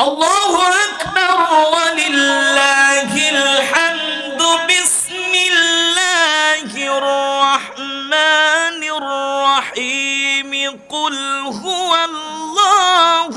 الله أكبر ولله الحمد. بسم الله الرحمن الرحيم. قل هو الله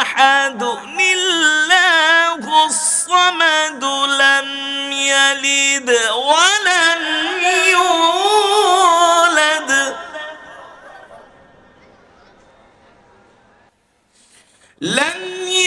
أحد. الله الصمد لم يلد ولم يولد. لم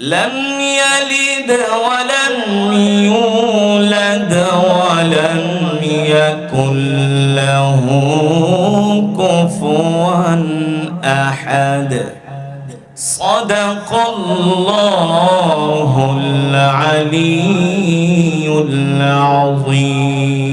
لم يلد ولم يولد ولم يكن له كفوا أحد. صدق الله العلي العظيم.